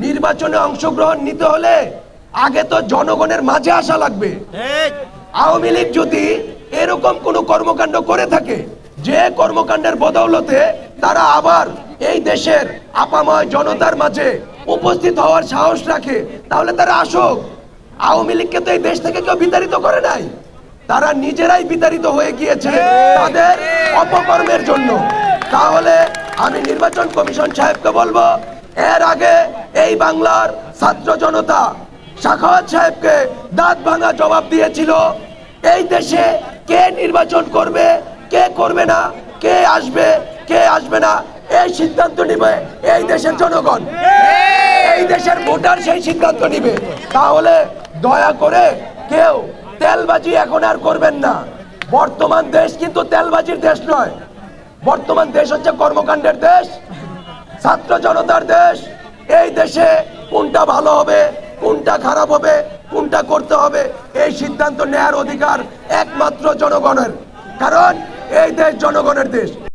নির্বাচনে অংশগ্রহণ নিতে হলে আগে তো জনগণের মাঝে আসা লাগবে। আওয়ামী লীগ যদি এরকম কোনো কর্মকাণ্ড করে থাকে যে কর্মকাণ্ডের বদৌলতে তারা আবার এই দেশের আপাময় জনতার মাঝে উপস্থিত হওয়ার সাহস রাখে তাহলে তারা আসুক। আওয়ামী লীগকে তো এই দেশ থেকে কেউ বিতাড়িত করে নাই। তারা নিজেরাই বিতাড়িত হয়ে গিয়েছে তাদের অপকর্মের জন্য। তাহলে আমি নির্বাচন কমিশন সাহেবকে বলব এর আগে এই বাংলার ছাত্র জনতা সাখাওয়াত সাহেবকে দাঁত ভাঙা জবাব দিয়েছিল। এই দেশে কে নির্বাচন করবে, কে করবে না, কে আসবে কে আসবে না, এই সিদ্ধান্ত নিবে এই দেশের জনগণ। এই দেশের ভোটার সেই সিদ্ধান্ত নিবে। তাহলে দয়া করে কেউ তেলবাজি এখন আর করবেন না। বর্তমান দেশ কিন্তু তেলবাজির দেশ নয়। বর্তমান দেশ হচ্ছে কর্মকাণ্ডের দেশ, ছাত্র জনতার দেশ এই দেশে কোনটা ভালো হবে, কোনটা খারাপ হবে, কোনটা করতে হবে, এই সিদ্ধান্ত নেয়ার অধিকার একমাত্র জনগণের। কারণ এই দেশ জনগণের দেশ।